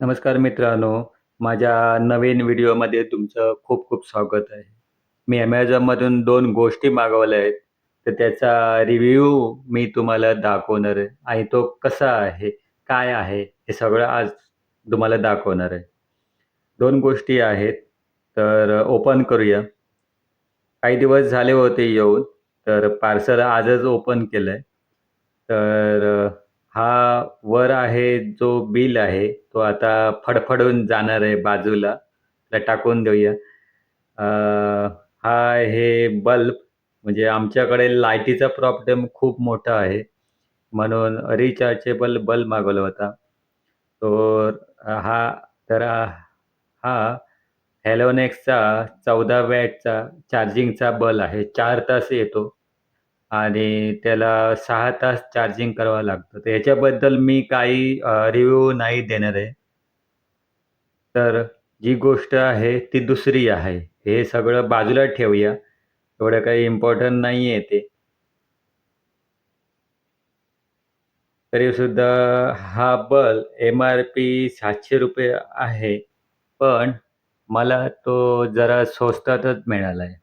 नमस्कार मित्रांनो. माझ्या नवीन व्हिडिओमध्ये तुमचं खूप खूप स्वागत आहे. मी ॲमेझॉनमधून दोन गोष्टी मागवल्या आहेत. तर त्याचा रिव्ह्यू मी तुम्हाला दाखवणार आहे आणि तो कसा आहे, काय आहे, हे सगळं आज तुम्हाला दाखवणार आहे. दोन गोष्टी आहेत. तर ओपन करूया. काही दिवस झाले होते येऊन, तर पार्सल आजच ओपन केलं आहे तर हा वर आहे जो बिल आहे, तो आता फडफडून जाणार आहे बाजूला. त्याला टाकून देऊया. अ, हा हे बल्ब म्हणजे आमच्याकडे लाईटीचा प्रॉब्लेम खूप मोठा आहे. म्हणून रिचार्जेबल बल्ब मागवला होता. तर हा तर हा हॅलोनेक्सचा 14 वॅटचा चार्जिंगचा बल्ब आहे. चार तास येतो आणि त्याला सहा तास चार्जिंग करावं लागतं. तर ह्याच्याबद्दल मी काही रिव्ह्यू नाही देणार आहे. तर जी गोष्ट आहे ती दुसरी आहे. हे सगळं बाजूला ठेवूया. एवढं काही इम्पोर्टंट नाहीये ते. तरीसुद्धा हा बल्ब एम-आर-पी ₹700 आहे. पण मला तो जरा स्वस्तातच मिळाला आहे.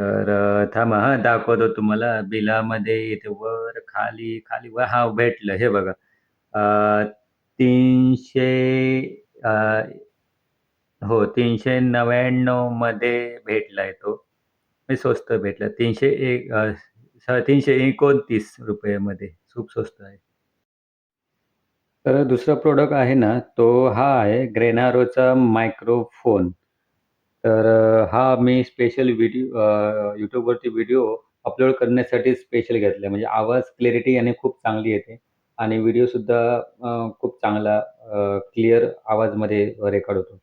तर अ, थांबा हां, दाखवतो तुम्हाला बिलामध्ये इथे वर, खाली, खाली वर हां, भेटलं. हे बघा. अ, 300 अ, हो 399 मध्ये भेटलाय तो. म्हणजे स्वस्त भेटला. 301 अ, स ₹329 मध्ये खूप स्वस्त आहे. तर दुसरा प्रॉडक्ट आहे ना, तो हा आहे ग्रेनारोचा मायक्रोफोन. तर हा मी स्पेशल व्हिडिओ यूट्यूबवरती व्हिडिओ अपलोड करण्यासाठी स्पेशल घेतला म्हणजे आवाज क्लॅरिटी याने खूप चांगली येते आणि व्हिडिओसुद्धा खूप चांगला क्लिअर आवाजमध्ये रेकॉर्ड होतो.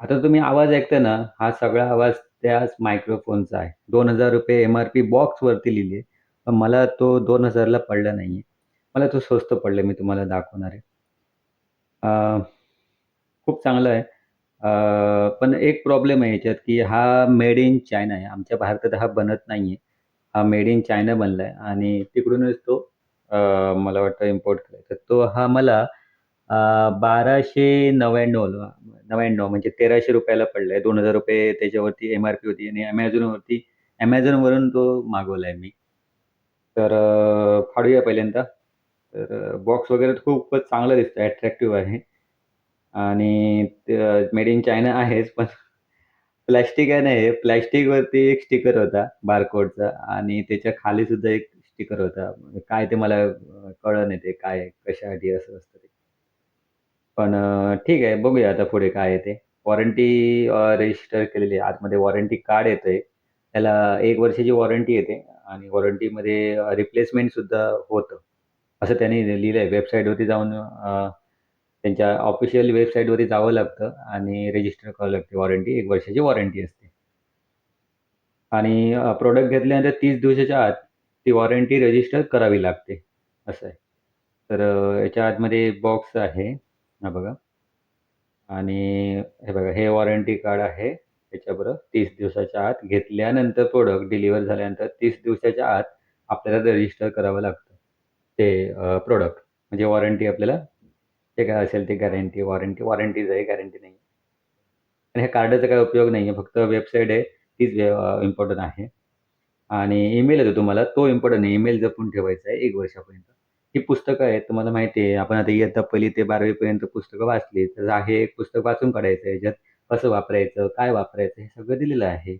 आता तुम्ही आवाज ऐकता ना, हा सगळा आवाज त्याच मायक्रोफोनचा आहे. ₹2000 एम-आर-पी बॉक्सवरती लिहिली आहे. पण मला तो दोन हजारला पडला नाहीये. मला तो स्वस्त पडला. मी तुम्हाला दाखवणार आहे. खूप चांगला आहे. अ, पण एक प्रॉब्लेम आहे ह्याच्यात, की हा मेड इन चायना आहे. आमच्या भारतात हा बनत नाहीये. हा मेड इन चायना बनलाय आणि तिकडूनच तो अ, मला वाटतं इम्पोर्ट केलाय. तर तो हा मला अ, 1299 ला 99 म्हणजे ₹1300 ला पडलाय. ₹2000 त्याच्यावरती एम-आर-पी होती आणि Amazonवरती Amazonवरून तो मागवलाय मी. तर अ, फाडूया पहिल्यांदा. तर बॉक्स वगैरे खूपच चांगलं दिसतोय अट्रॅक्टिव्ह आहे आणि मेड इन चायना आहेच, पण प्लॅस्टिक आहे ना हे, प्लास्टिकवरती एक स्टिकर होता बारकोडचा आणि त्याच्याखाली सुद्धा एक स्टिकर होता. काय ते मला अ, कळलं नाही ते काय कशासाठी असं असतं ते. पण ठीक आहे बघूया आता पुढे काय आहे ते. वॉरंटी रजिस्टर केलेली आहे. आतमध्ये वॉरंटी कार्ड येतंय. त्याला एक वर्षाची वॉरंटी येते आणि वॉरंटीमध्ये अ, रिप्लेसमेंट सुद्धा होतं. असं त्यांनी लिहिलंय वेबसाईटवरती जाऊन त्यांच्या ऑफिशियल वेबसाईटवरती जावं लागतं आणि रजिस्टर करावं लागते वॉरंटी. एक वर्षाची वॉरंटी असते. आणि प्रोडक्ट घेतल्यानंतर तीस दिवसाच्या आत ती वॉरंटी रजिस्टर करावी लागते, असं आहे. तर याच्या आतमध्ये बॉक्स आहे. हा बघा. आणि हे बघा हे वॉरंटी कार्ड आहे. त्याच्याबरोबर तीस दिवसाच्या आत घेतल्यानंतर प्रोडक्ट डिलिव्हर झाल्यानंतर तीस दिवसाच्या आत आपल्याला रजिस्टर करावं लागतं. ते प्रोडक्ट म्हणजे वॉरंटी आपल्याला जे काय असेल ते गॅरंटी, वॉरंटी वॉरंटीज आहे, गॅरंटी नाही. आणि ह्या कार्डाचा काही उपयोग नाहीये. फक्त वेबसाईट आहे तीच अ, आहे. आणि ईमेल येतो तुम्हाला तो इम्पॉर्टंट आहे ईमेल जपून ठेवायचा आहे एक वर्षापर्यंत. ही पुस्तकं आहेत तुम्हाला माहिती आहे. आपण आता इयत्ता पहिली ते बारावीपर्यंत पुस्तकं वाचली. तर हे एक पुस्तक वाचून काढायचं आहे. ज्यात कसं वापरायचं, काय वापरायचं हे सगळं दिलेलं आहे.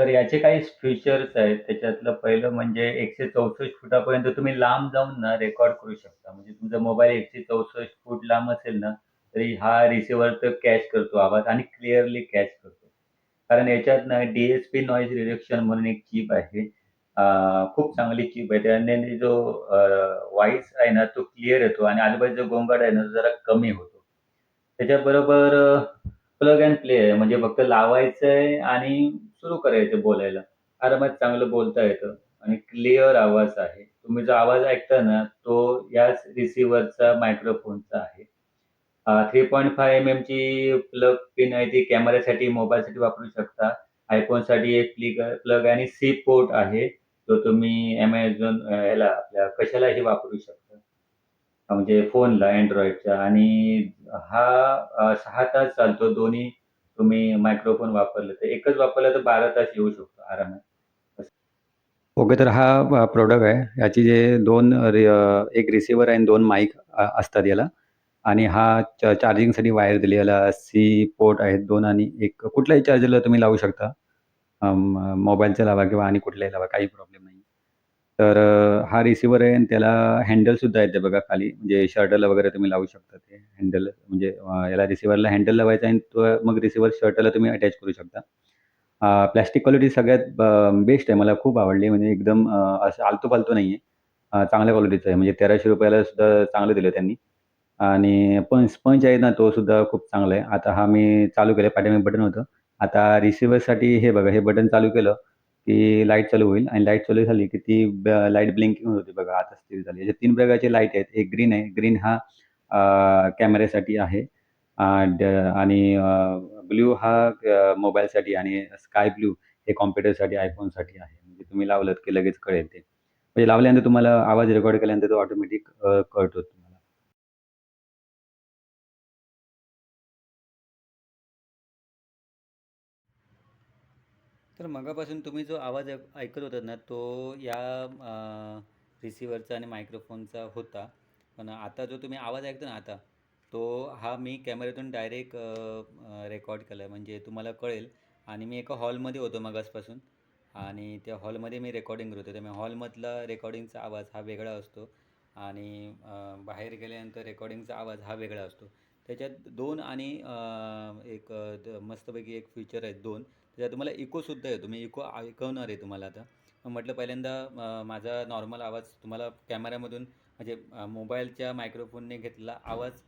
तर याचे काही फीचर्स आहेत. त्याच्यातलं पहिलं म्हणजे 164 फुटापर्यंत तुम्ही लांब जाऊन ना रेकॉर्ड करू शकता. म्हणजे तुमचा मोबाईल 164 फूट लांब असेल ना, तरी हा रिसिव्हर तर कॅच करतो आवाज आणि क्लिअरली कॅच करतो. कारण याच्यात ना डी-एस-पी नॉईज रिडक्शन म्हणून एक चीप आहे. खूप चांगली चीप आहे. त्याने जो वाईस आहे ना, तो क्लिअर येतो आणि आजूबाजूचा गोंगाट आहे ना, तो जरा कमी होतो. त्याच्याबरोबर प्लग एंड प्ले आहे. म्हणजे फक्त लावायचं आहे आणि सुरू करायचं बोलायला. आरामात चांगलं बोलता येतं आणि क्लिअर आवाज आहे. तुम्ही जो आवाज ऐकता ना, तो याच रिसीव्हरचा मायक्रोफोनचा आहे. अ, 3.5 एमएमची प्लग पिन आहे ती कॅमेरासाठी, मोबाईलसाठी वापरू शकता. iPhoneसाठी एक प्लिग प्लग आणि सी पोर्ट आहे. तो तुम्ही Amazon अ, ह्याला आपल्या कशालाही वापरू शकता. म्हणजे फोनला Androidच्या आणि हा अ, 6 तास चालतो. दोन्ही तुम्ही मायक्रोफोन वापरलं तर एकच वापरलं तर 12 तास येऊ शकतो आरामात. ओके. तर हा प्रोडक्ट आहे. याचे जे दोन रि एक रिसिव्हर आहे आणि दोन माईक असतात याला आणि हा चार्जिंगसाठी वायर दिली याला सी पोर्ट आहेत दोन आणि एक कुठल्याही चार्जरला तुम्ही लावू शकता. मोबाईलचा लावा किंवा आणि कुठलाही लावा काही प्रॉब्लेम नाही. तर हा रिसिवर आहे आणि त्याला हँडलसुद्धा येते बघा खाली म्हणजे शर्टला वगैरे तुम्ही लावू शकता ते हँडल म्हणजे याला रिसीव्हरला हँडल लावायचं आणि तो मग रिसीव्हर शर्टला तुम्ही अटॅच करू शकता. प्लॅस्टिक क्वालिटी सगळ्यात बेस्ट आहे. मला खूप आवडली म्हणजे एकदम असं आलतू-फालतू नाही आहे चांगल्या क्वालिटीचं आहे. म्हणजे तेराशे रुपयाला सुद्धा चांगलं दिलं त्यांनी आणि पण स्पंज आहे ना, तो सुद्धा खूप चांगला आहे. आता हा मी चालू केलं पाठीमागे बटन होतं. आता रिसिवरसाठी हे बघा, हे बटन चालू केलं, की लाइट चालू होईल आणि लाइट चालू झाली, की ती लाइट ब्लिंकिंग होती बघा, आता स्थिर झाली. याचे तीन प्रकारचे लाइट आहेत. एक ग्रीन आहे. ग्रीन हा कॅमेऱ्यासाठी आहे. आणि ब्ल्यू ब्लू हा मोबाईलसाठी आणि स्काय ब्लू हे कॉम्प्युटरसाठी, आयफोनसाठी आहे. म्हणजे तुम्ही लावलं की लगेच कळेल ते. म्हणजे लावल्यानंतर तुम्हाला आवाज रेकॉर्ड केल्यानंतर तो ऑटोमॅटिक कळतो तुम्हाला. तर मगापासून तुम्ही जो आवाज ऐकत होता ना, तो या रिसिव्हरचा आणि मायक्रोफोनचा होता. पण आता जो तुम्ही आवाज ऐकतो ना आता, तो हा मी कॅमेऱ्यातून डायरेक्ट रेकॉर्ड केला आहे. म्हणजे तुम्हाला कळेल आणि मी एका हॉलमध्ये होतो मगासपासून आणि त्या हॉलमध्ये मी रेकॉर्डिंग करत होतो. त्यामुळे हॉलमधला रेकॉर्डिंगचा आवाज हा वेगळा असतो आणि बाहेर गेल्यानंतर रेकॉर्डिंगचा आवाज हा वेगळा असतो. त्याच्यात दोन आणि एक द मस्तपैकी एक फीचर आहेत दोन त्याच्यात तुम्हाला इकोसुद्धा येतो. म्हणजे मी इको ऐकवणार आहे तुम्हाला आता. म्हटलं पहिल्यांदा माझा नॉर्मल आवाज तुम्हाला कॅमेऱ्यामधून म्हणजे मोबाईलच्या मायक्रोफोनने घेतलेला आवाज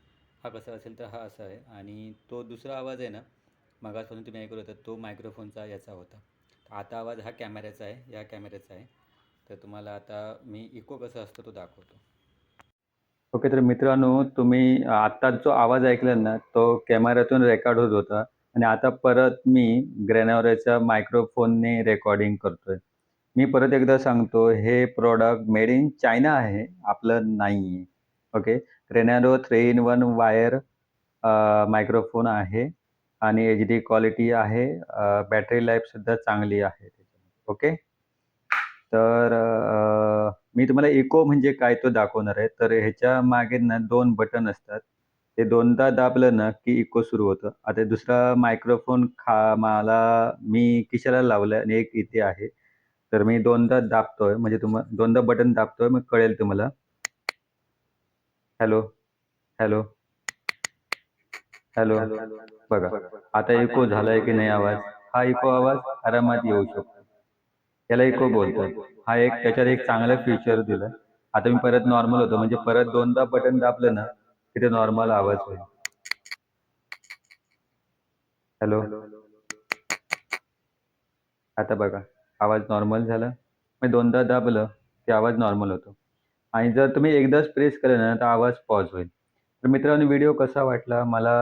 हा कसा असेल तर हा असा आहे आणि तो दुसरा आवाज आहे ना, मगासपासून तुम्ही ऐकलं होतात तो मायक्रोफोनचा याचा होता. आता आवाज हा कॅमेऱ्याचा आहे, या कॅमेऱ्याचा आहे. तर तुम्हाला आता मी इको कसं असतो तो दाखवतो. ओके. तर मित्रांनो, तुम्ही आत्ताच जो आवाज ऐकला ना, तो कॅमेऱ्यातून रेकॉर्ड होत होता आणि आता परत मी ग्रॅनोरेच्या मायक्रोफोनने रेकॉर्डिंग करतोय. मी परत एकदा सांगतो, हे प्रॉडक्ट मेड इन चायना आहे, आपलं नाही आहे. Okay. ग्रेनॅरो three in one wire microphone आहे आणि एच डी क्वालिटी आहे. बॅटरी बॅटरी लाईफसुद्धा चांगली आहे. ओके. तर मी तुम्हाला इको म्हणजे काय तो दाखवणार आहे. तर ह्याच्या मागे ना दोन बटन असतात. ते दोनदा दाबलं ना, की इको सुरू होतं. आता दुसरा मायक्रोफोन खा मला मी खिशाला लावलं आणि एक इथे आहे. तर मी दोनदा दाबतोय म्हणजे तुम्हा दोनदा बटन दाबतोय, मग कळेल तुम्हाला. Hello, hello. हॅलो. बघा, आता इको झालाय की नाही आवाज? हा इको आवाज आरामात येऊ शकतो. त्याला इको बोलतो हा एक त्याच्यात एक चांगला फीचर दिलं आता मी परत नॉर्मल होतो म्हणजे परत दोनदा बटन दाबलं ना, की ते नॉर्मल आवाज होईल. हॅलो. आता बघा, आवाज नॉर्मल झाला. मी दोनदा दाबलं, की आवाज नॉर्मल होतो आणि जर तुम्ही एकदाच प्रेस केलं ना, तर आवाज पॉज होईल. तर मित्रांनो, व्हिडिओ कसा वाटला मला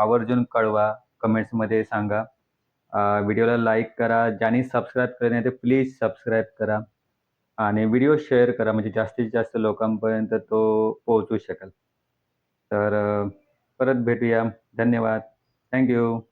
आवर्जून कळवा, कमेंट्समध्ये सांगा. व्हिडिओला लाईक करा. ज्यांनी सबस्क्राईब केलं नाही, ते प्लीज सबस्क्राईब करा आणि व्हिडिओ शेअर करा म्हणजे जास्तीत जास्त लोकांपर्यंत तो पोहोचू शकेल. तर परत भेटूया. धन्यवाद. Thank you.